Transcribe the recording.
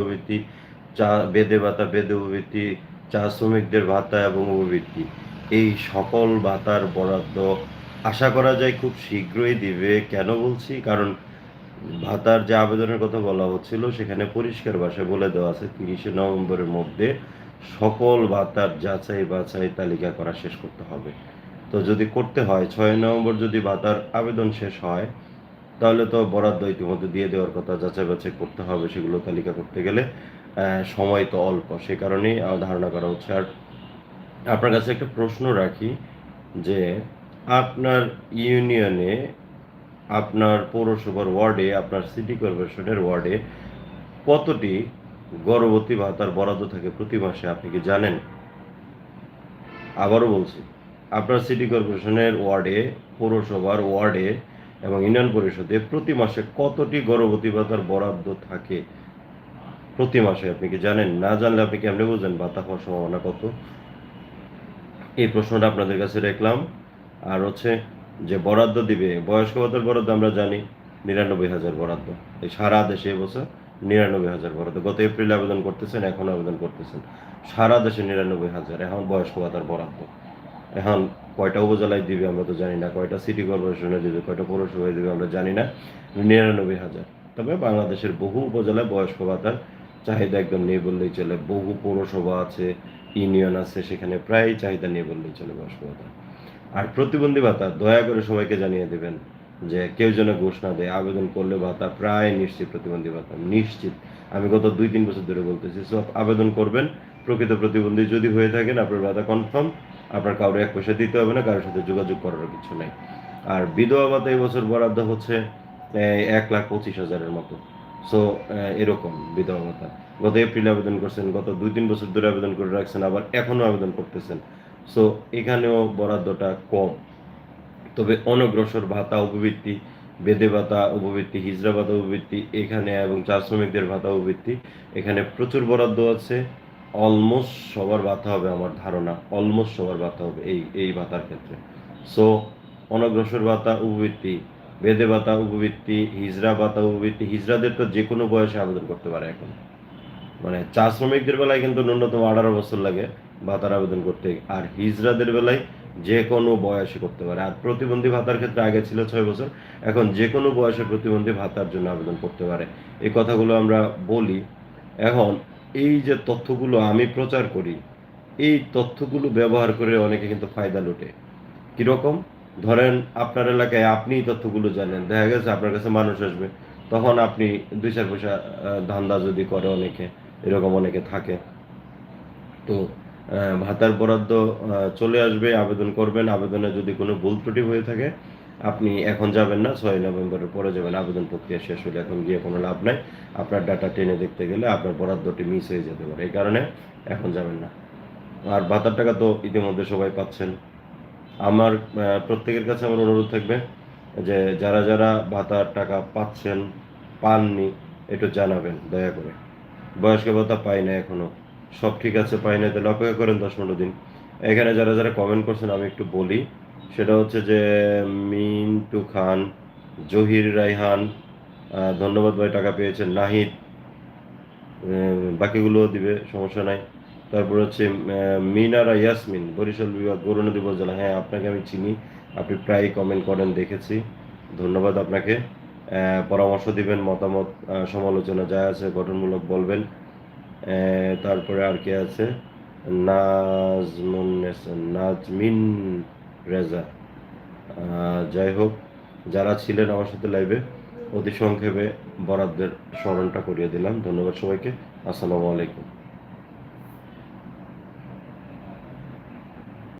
উপবৃত্তি চা, বেদে ভাতা, বেদে উপবৃত্তি চা শ্রমিকদের ভাতা এবং উপবৃত্তি এই সকল ভাতার বরাদ্দ আশা করা যায় খুব শীঘ্রই দিবে। কেন বলছি? কারণ ভাতার যে আবেদনের কথা বলা হচ্ছিল, সেখানে পরিষ্কার ভাষায় বলে দেওয়া আছে, তিরিশে নভেম্বরের মধ্যে সকল ভাতার যাচাই বাছাই তালিকা করা শেষ করতে হবে। তো যদি করতে হয়, ছয় নভেম্বর যদি ভাতার আবেদন শেষ হয় তাহলে তো বরাদ্দ ইতিমধ্যে দিয়ে দেওয়ার কথা, যাচাই বাছাই করতে হবে সেগুলো তালিকা করতে গেলে সময় তো অল্প। সে কারণেই ধারণা করা হচ্ছে। আর আপনার কাছে একটা প্রশ্ন রাখি, যে আপনার ইউনিয়নে, আপনার পৌরসভার ওয়ার্ডে, আপনার সিটি কর্পোরেশনের ওয়ার্ডে কতটি গর্ভবতী ভাতার বরাদ্দ থাকে প্রতি মাসে, আপনি কি জানেন? আবারও বলছি, আপনার সিটি কর্পোরেশনের ওয়ার্ডে, পৌরসভার ওয়ার্ডে এবং ইউনিয়ন পরিষদে প্রতি মাসে কতটি গর্ভবতী ভাতার বরাদ্দ থাকে প্রতি মাসে আপনি কি জানেন? না জানলে আপনি কেমনে বুঝবেন ভাতা হওয়ার সম্ভাবনা কত? এই প্রশ্নটা আপনাদের কাছে রাখলাম। আর হচ্ছে যে বরাদ্দ দিবে, বয়স্ক ভাতার বরাদ্দ আমরা জানি, নিরানব্বই হাজার বরাদ্দ। এই সারা দেশে এবছর নিরানব্বই হাজার বরাদ্দ। গত এপ্রিলে আবেদন করতেছেন, এখন আবেদন করতেছেন। সারা দেশে নিরানব্বই হাজার, এখন বয়স্ক ভাতার বরাদ্দ। এখন কয়টা উপজেলায় দিবে আমরা তো জানি না, কয়টা সিটি কর্পোরেশনে দিবে, কয়টা পৌরসভায় দিবে আমরা জানি না। নিরানব্বই হাজার। তবে বাংলাদেশের বহু উপজেলায় বয়স্ক ভাতার চাহিদা একদম নেই বললেই চলে। বহু পৌরসভা আছে, ইউনিয়ন আছে, সেখানে প্রায় চাহিদা নেই বললেই চলে বয়স্ক ভাতা। আর প্রতিবন্ধী ভাতা, দয়া করে সবাইকে জানিয়ে দেবেন যে কেউ যেন ঘুষ না দেয়, আবেদন করলে ভাতা প্রায় নিশ্চিত, প্রতিবন্ধী ভাতা নিশ্চিত। আমি গত দুই তিন বছর ধরে বলতেছি সব আবেদন করবেন, প্রকৃত প্রতিবন্ধী যদি হয়ে থাকেন, আপনার ভাতা কনফার্ম। আপনার কাউরে এক পয়সা দিতে হবে না, কারোর সাথে যোগাযোগ করার কিছু নাই। আর বিধবা ভাতা এই বছর বরাদ্দ হচ্ছে এক লাখ পঁচিশ হাজারের মতো। সো এরকম বিধবা ভাতা। গত এপ্রিলে আবেদন করছেন, গত দুই তিন বছর ধরে আবেদন করে রাখছেন, আবার এখনও আবেদন করতেছেন। সো, এখানেও বরাদ্দটা কম। তবে অনগ্রসর ভাতা, উপবৃত্তি, বেদে ভাতা, উপবৃত্তি, হিজড়া ভাতা, উপবৃত্তি, এখানে এবং চা শ্রমিকদের ভাতা, উপবৃত্তি, এখানে প্রচুর বরাদ্দ আছে। অলমোস্ট সবার ভাতা হবে আমার ধারণা অলমোস্ট সবার ভাতা হবে এই এই ভাতার ক্ষেত্রে। সো অনগ্রসর ভাতা উপবৃত্তি, বেদে ভাতা উপবৃত্তি হিজড়া ভাতা উপবৃত্তি হিজড়াদের তো যে কোনো বয়সে আবেদন করতে পারে এখন। মানে চা শ্রমিকদের বেলায় কিন্তু ন্যূনতম আঠারো বছর লাগে ভাতার আবেদন করতে, আর হিজড়াদের বেলায় যে কোনো বয়সে করতে পারে। আর প্রতিবন্ধী ভাতার ক্ষেত্রে আগে ছিল ছয় বছর, এখন যে কোনো বয়সে প্রতিবন্ধী ভাতার জন্য আবেদন করতে পারে। এই কথাগুলো আমরা বলি। এখন এই যে তথ্যগুলো আমি প্রচার করি, এই তথ্যগুলো ব্যবহার করে অনেকে কিন্তু ফায়দা লুটে। কীরকম? ধরেন আপনার এলাকায় আপনি তথ্যগুলো জানেন, দেখা গেছে আপনার কাছে মানুষ আসবে, তখন আপনি দুই চার পয়সা ধান্দা যদি করে অনেকে, এরকম অনেকে থাকে। তো ভাতার বরাদ্দ চলে আসবে, আবেদন করবেন, আবেদনে যদি কোনো ভুল ত্রুটি হয়ে থাকে আপনি এখন যাবেন না, ছয় নভেম্বরের পরে যাবেন, আবেদন প্রক্রিয়া শেষ হলে এখন গিয়ে কোনো লাভ নাই। আপনার ডাটা টেনে দেখতে গেলে আপনার বরাদ্দটি মিস হয়ে যেতে পারে, এই কারণে এখন যাবেন না। আর ভাতার টাকা তো ইতিমধ্যে সবাই পাচ্ছেন। আমার প্রত্যেকের কাছে আমার অনুরোধ থাকবে যে যারা যারা ভাতার টাকা পাচ্ছেন, পাননি, একটু জানাবেন, দয়া করে। বয়স্ক ভাতা পাই না এখনও সব ঠিক আছে, পাই না তাহলে অপেক্ষা করেন দশ পনেরো দিন। এখানে যারা যারা কমেন্ট করছেন, আমি একটু বলি সেটা হচ্ছে যে, মিন্টু খান, জহির রাইহান ধন্যবাদ ভাই, টাকা পেয়েছেন, নাহিদ বাকিগুলোও দিবে, সমস্যা নাই। তারপর হচ্ছে মিনারা ইয়াসমিন, বরিশাল বিভাগ গৌরনদী উপজেলা হ্যাঁ আপনাকে আমি চিনি, আপনি প্রায় কমেন্ট করেন, দেখেছি। ধন্যবাদ আপনাকে। পরামর্শ দিবেন, মতামত সমালোচনা যা আছে, গঠনমূলক বলবেন। তারপরে আর কে আছে? নাজমুন, নাজমিন রেজা। যাই হোক যারা ছিলেন আমার সাথে লাইভে অতি সংক্ষেপে বরাদ্দের স্মরণটা করিয়ে দিলাম। ধন্যবাদ সবাইকে। আসসালামু আলাইকুম।